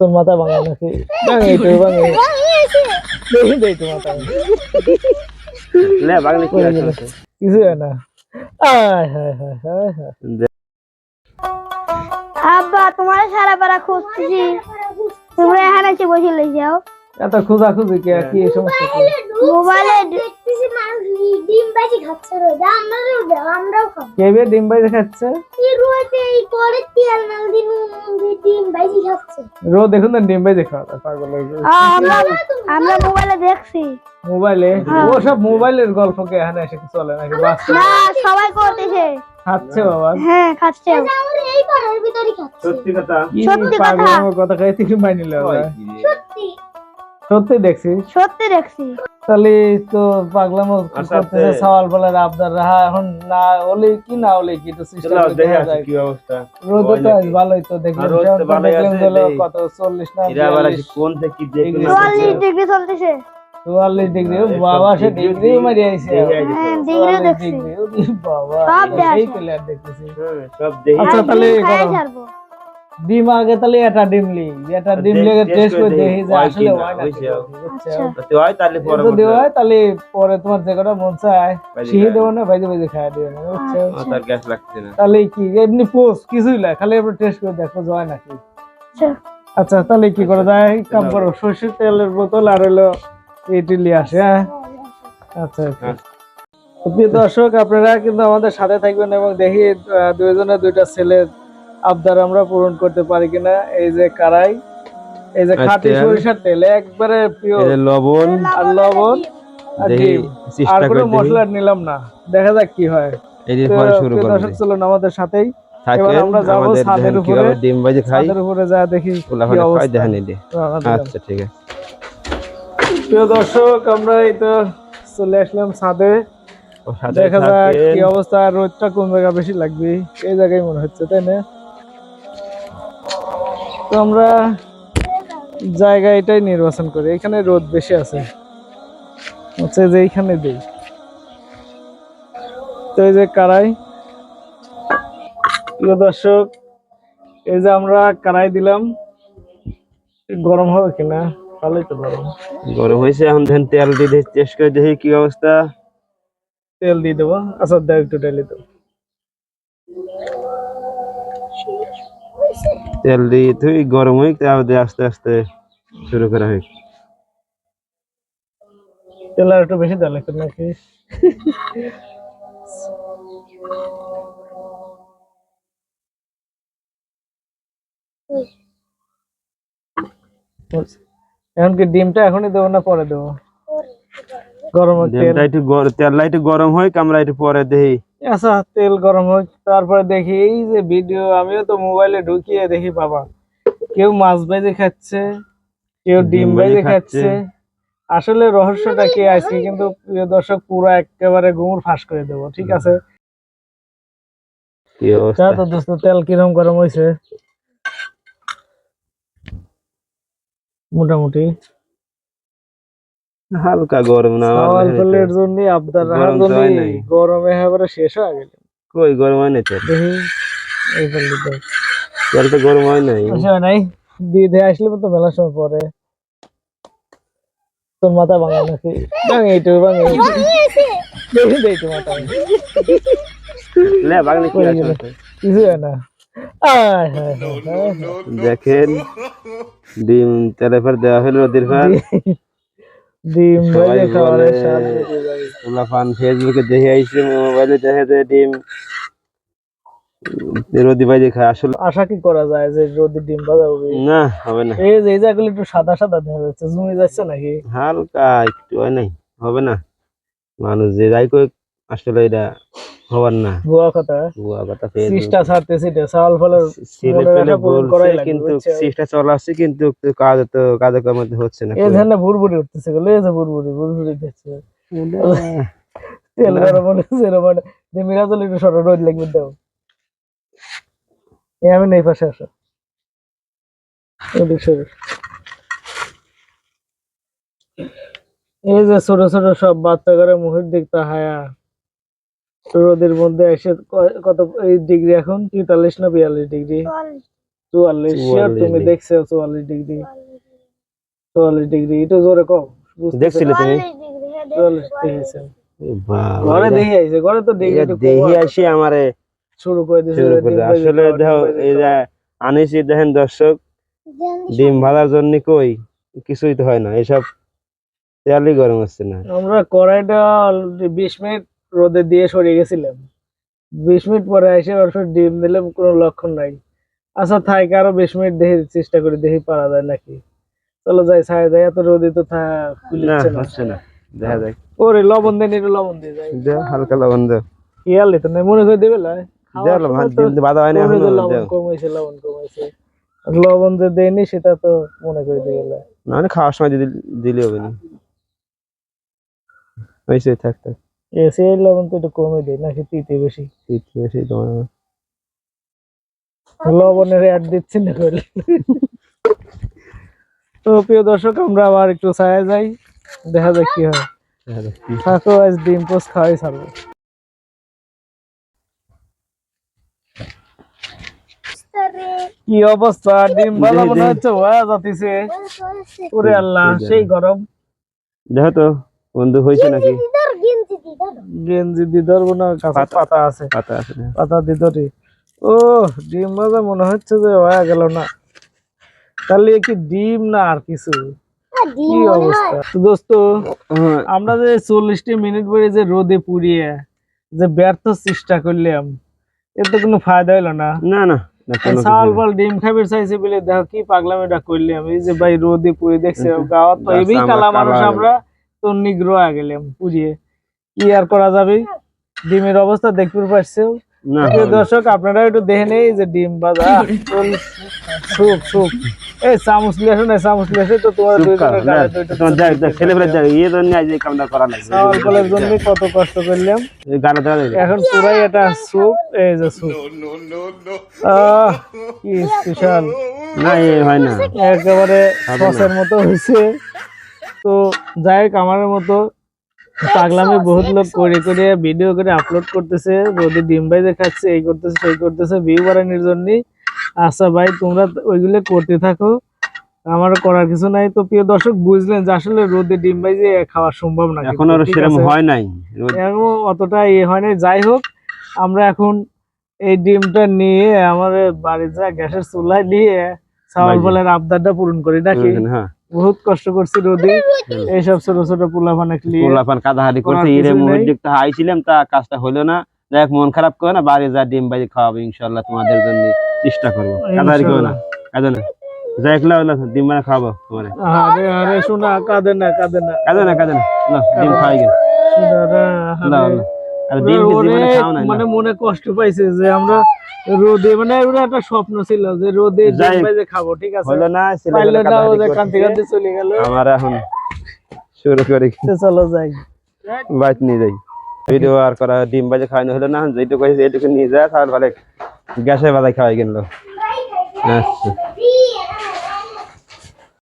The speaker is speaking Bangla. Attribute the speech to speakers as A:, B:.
A: তোর মাথা ভাঙা নাকি? ভাঙে একটু ভাঙে। দেখি দেই তো মাথা
B: লে বাগলে কি আছে?
A: কিছু না। আয় হায় হায় হায় হায়।
C: আব্বা তোমার সারা পাড়া খুঁজতেছি। তোমরা এখানে এসে বসে লেগে যাও।
A: এত খোঁজা খুঁজি কি সমস্যা
C: মোবাইলে
D: ডিম খাচ্ছে রোজ আমরাও দাও আমরাও খাব।
A: কেবে ডিম বাই দেখাচ্ছে
D: কি রোজ এই করে তেল নাল দিন ডিম খাচ্ছে।
A: রো দেখুন না ডিম দেখা পাগল হয়ে
C: আমরা আমরা মোবাইলে দেখছি।
A: মোবাইলে ও সব মোবাইলের গল্পকে এখানে এসে চলে নাকি?
C: না সবাই করতেছে।
A: খাচ্ছে বাবা।
C: হ্যাঁ খাচ্ছে।
D: আমরা এই ঘরের ভিতরে খাচ্ছি।
B: সত্যি কথা।
A: কি
C: সত্যি কথা।
A: কথা কই তুমি মানিলে
D: সত্যি
A: সত্যি দেখছি।
C: সত্যি দেখছি।
A: তাহলে তো পাগলামো
B: আচ্ছা,
A: করতেছে
B: আচ্ছা।
A: সওয়াল বলার আবদার রাহা এখন না হলে কি না হলে কি? তো সিস্টেম
B: চলো দেখে কি অবস্থা।
A: রোদ তো আজ ভালোই তো দেখলাম
B: আর রোদ তো ভালোই আছে,
A: কত চল্লিশ না
B: এরা আবার কোন থেকে কি দেখে
A: ডিগ্রি
C: চুয়াল্লিশ ডিগ্রি চলতেছে।
A: চুয়াল্লিশ ডিগ্রি বাবা সে
B: ডিগ্রি
A: মারি আইছে।
C: হ্যাঁ ডিগ্রি দেখছি
A: বাবা
C: সব
A: দেখতেছি।
B: সব দেখে
A: আচ্ছা, তাহলে
C: ডিম
A: আগে তাহলে এটা ডিম লি এটা ডিম লেগে
B: টেস্ট করে
A: দেখি যে আসলে হয় না
C: আচ্ছা।
B: যদি হয় তাহলে পরে
A: যদি হয় তাহলে পরে তোমার যে কটা মন চায় সিহি। দেবো না বাইরে বাইরে খাওয়া দিও না বুঝছ?
B: তার গ্যাস লাগছে না।
A: তাহলে কি এমনি পোস্ট কিছুই না খালি এবার টেস্ট করে দেখো হয় নাকি।
C: আচ্ছা।
A: আচ্ছা তাহলে কি করা যায়? কাম করো সর্ষের তেলের বোতল আর হলো ইডলি আসে হ্যাঁ? আচ্ছা আচ্ছা।
B: হ্যাঁ।
A: প্রিয় দর্শক আপনারা কিন্তু আমাদের সাথে থাকবেন এবং দেখি দুইজনের দুইটা ছেলের আবদার আমরা পূরণ করতে পারি কিনা? এই যে কারাই এই যে
B: আর
A: খাঁটি
B: তেল।
A: সরিষার তেল একবারে পিওর
B: এই লবণ।
A: আর লবণ আর কোনো মশলা নিলাম না। দেখা যাক কি হয়।
B: এই যে পরে শুরু করব
A: দর্শক চলুন আমাদের সাথেই। এবার আমরা যাব ছাদের উপরে।
B: ডিম ভাজি খাই।
A: ছাদের উপরে যা দেখি কি অবস্থা।
B: দেখেন এই যে।
A: রওনা দিলাম।
B: আচ্ছা ঠিক আছে।
A: প্রিয় দর্শক আমরা এই তো চলে আসলাম ছাদে।
B: সাথে
A: দেখা যাক কি অবস্থা রোদটা কোন জায়গা বেশি লাগবে? এই জায়গায় মনে হচ্ছে তাই না? তো আমরা জায়গা এটাই নির্বাচন করি। এখানে রোদ বেশি আছে। হচ্ছে যে এইখানে দেই। তো এই যে কারাই। প্রিয় দর্শক এই যে আমরা কারাই দিলাম। গরম হবে কিনা? ভালোই তো গরম।
B: গরম হয়েছে এখন তেল দিয়ে টেস্ট করে দেখি কি অবস্থা।
A: তেল দিয়ে দেবো। আচ্ছা দেখ একটু ঢেলে দেবো।
B: তেল দিয়ে তুই গরম হই তারপরে আস্তে আস্তে শুরু করা হয়
A: তেল আর একটু বেশি দেওয়া লাগতো নাকি? এখন কি ডিমটা এখনই দেবো না পরে দেবো? গরম
B: তেলটা একটু তেলটা একটু গরম হয় আমরা একটু পরে দেখি
A: আচ্ছা তেল গরম হোক তারপরে দেখি এই যে ভিডিও আমিও তো মোবাইলে ঢুকিয়ে দেখি বাবা। কেউ মাছ ভেজে খাচ্ছে কেউ ডিম ভেজে
B: ভেজে
A: খাচ্ছে। আসলে রহস্যটা কি আজকে? কিন্তু প্রিয় দর্শক পুরো একেবারে গুমুর ফাঁস করে দেবো ঠিক আছে?
B: কি
A: তো দোস্ত তেল কিরম গরম হয়েছে মোটামুটি।
B: হালকা গরম না
A: সওয়াল
B: একটু।
A: জন্য আবদার রাখার জন্য। গরমে একেবারে শেষ হয়ে গেল।
B: কই গরম হয় না
A: দেখি এই ফলটি দেখ
B: তেল তো গরম হয় নাই।
A: আচ্ছা নাই। দিয়ে দিয়ে আসলে তো মেলা সময় পরে। তোর মাথা ভাঙা নাকি? ভাঙে এইটু ভাঙে দেখি দেই তো মাথা
B: লে বাগলে কি আছে
A: কিছু না।
B: দেখেন ডিম তেলে ফের দেওয়া হলো রোদের ফের
A: ডিম ভেজে খাওয়ার স্বাদ।
B: ফান ফেসবুকে দেখে আইছি মোবাইলে দেখে যে ডিম। রোদি ভাই খায় আসলে
A: আশা কি করা যায় যে রোদি ডিম ভাজা হবে?
B: না হবে না।
A: এই যে এই জায়গাগুলো একটু সাদা সাদা দেখা যাচ্ছে জমে যাচ্ছে নাকি?
B: হালকা একটু হয় নাই হবে না। মানুষ যে যাই কই আসলে এটা হবার না।
A: গোয়া কথা।
B: বুয়া কথা
A: সিস্টা ছাড়তে সিটে চাল ফলের লাগবে,
B: কিন্তু
A: বুঝছ?
B: চেষ্টা চলাচ্ছে কিন্তু কাজ তো কাজ কর্মে হচ্ছে না
A: এই ভুরভুরি উঠতেছে গেলে এই যে ভুরভুরি ভুরভুরি দেখছে। তেল গরম হলে মানে যে মিরাজল একটু সরো রোদ লাগবে দাও। এই আমি নেই পাশে আসো। এই যে ছোট ছোট সব বাচ্চা করে মুখের দিক হায়া। রোদের মধ্যে এসে কত এই ডিগ্রি এখন? তেতাল্লিশ না বিয়াল্লিশ ডিগ্রি? চুয়াল্লিশ। শিওর
B: 44
A: তুমি দেখছ চুয়াল্লিশ ডিগ্রি। চুয়াল্লিশ ডিগ্রি একটু জোরে কম
B: দেখছিলে তুমি?
A: চুয়াল্লিশ দেখেছেন ঘরে
B: এটা-
A: আইছে ঘরে তো দেখে
B: দেখি আসি আমারে।
A: শুরু করে দিয়েছে
B: শুরু করে আসলে দেখো এই যে আনিসি দেখেন দর্শক ডিম ভাজার জন্য কই? কিছুই তো হয় না এসব গরম হচ্ছে না।
A: আমরা কড়াইটা বিশ মিনিট রোদে দিয়ে সরিয়ে গেছিলাম। বিশ মিনিট পরে এসে ওর ডিম দিলাম কোনো লক্ষণ নাই। আচ্ছা থাক আরও বিশ মিনিট দেখে চেষ্টা করি দেখি পারা যায় নাকি? চলো যাই ছায় যাই এত রোদে তো
B: না হচ্ছে না। দেখা যাক।
A: ওরে লবণ দেন একটু লবণ দিয়ে যাই।
B: দেও হালকা লবণ দেও
A: খেয়াল তো নাই মনে করে দেবে লাই
B: বাদা হয়নি
A: লবণ কমেছে লবণ কমেছে লবণ যে দেয়নি সেটা তো মনে করে দিয়ে গেলে
B: না খাওয়ার সময় দিলে দিলে হবে না। থাক থাক।
A: এসে লবণ তো একটু কমে দেয় নাকি তিতে বেশি।
B: শীত বেশি তোমার
A: লবণের অ্যাড দিচ্ছি না করলে তো প্রিয় দর্শক আমরা আবার একটু ছায়া যাই দেখা যাক কি হয়। থাকো আজ ডিম পোস্ট খাওয়াই ছাড়বো। কি অবস্থা? ডিম ভালো মনে হচ্ছে? হয়ে যাতিছে। ওরে আল্লাহ সেই গরম।
B: দেখো তো বন্ধু হয়েছে নাকি?
A: গেঞ্জি দি ধরবো কাছে পাতা। আছে।
B: পাতা আছে
A: পাতা দি ধরি। ও ডিম ভাজা মনে হচ্ছে যে হয়ে গেল না। তাহলে কি ডিম না আর কিছু? কি অবস্থা? দোস্ত
B: হ্যাঁ,
A: আমরা যে চল্লিশটি মিনিট পরে যে রোদে পুড়িয়ে যে ব্যর্থ চেষ্টা করলাম এর তো কোনো ফায়দা হলো না।
B: না না
A: চাল। ডিম খাবার চাইছে বলে দেখো কি পাগলাম এটা করলাম। এই যে ভাই রোদে পুড়ে দেখছে গাওয়ার তো এবি
B: আমরা
A: কালা মানুষ আমরা তো নিগ্রহ গেলাম পুড়িয়ে। আর করা যাবে। ডিমের অবস্থা দেখতে পারছ। দর্শক আপনারা একটু দেখে নেই যে ডিম ভাজা। Soup soup. এই চামচ লিয়ে আসো না চামচ লিয়ে আসো তো তোমার
B: দেখ, ইয়ে জন্য
A: কত কষ্ট করলাম। এখন পুরাই এটা স্যুপ এই যে আহ কি স্পেশাল
B: না, এ হয় না।
A: একেবারে সসের মতো হয়েছে। তো যাই হোক আমার মতো পাগলামি বহুত লোক করে করে ভিডিও করে আপলোড করতেছে রোদে ডিম ভাইজে খাচ্ছে এই করতেছে সেই করতেছে ভিউ বাড়ানোর জন্য। আচ্ছা ভাই তোমরা ওইগুলো করতে থাকো আমার করার কিছু নাই। তো প্রিয় দর্শক বুঝলেন যে আসলে রোদে ডিম ভাইজে খাওয়া সম্ভব না
B: এখন আর সেরকম হয় নাই।
A: এখন অতটা ইয়ে হয় না যাই হোক আমরা এখন এই ডিমটা নিয়ে আমার বাড়ির যা গ্যাসের চুলায় নিয়ে
B: বাইরে।
A: ফলের আবদারটা পূরণ করি নাকি?
B: হ্যাঁ।
A: বহুত কষ্ট করছি রোদে। এইসব ছোট ছোট পোলা পানে ক্লিয়ার
B: পোলাপান কাদাহারি করছে ইরে
A: কিছু
B: মুহের। দিকটা আইছিলাম তা কাজটা হলো না। দেখ মন খারাপ করে না বাড়ি যা ডিম বাজি খাওয়াবো ইনশাল্লাহ তোমাদের জন্য। চেষ্টা করব। কাদাহারি করো না কাঁদো না। যাই একলা হলো ডিম বানা খাওয়াবো তোমার।
A: আরে আরে শোনা কাঁদে না কাঁদে না।
B: কাঁদো না কাঁদো না। ডিম খাওয়াই গেল।
A: শোনা রে, আরে।
B: আর ডিম জীবনে খাও না
A: মানে মনে কষ্ট পাইছে যে আমরা রোদে মানে ওরা একটা স্বপ্ন ছিল যে রোদে
B: যাই
A: যে খাব ঠিক আছে?
B: হলো না
A: ছিল
B: ছেলেবেলা
A: না ও যে কান্তি কান্তি চলে গেল।
B: আমার এখন শুরু করি।
A: চলো যাই।
B: বাইক নিয়ে যাই। ভিডিও আর করা ডিম বাজে খাওয়ানো হলো না যেটুকু এইটুকু নিয়ে যায় তাহলে ভালো গ্যাসে বাজায় খাওয়াই কিনলো। আচ্ছা।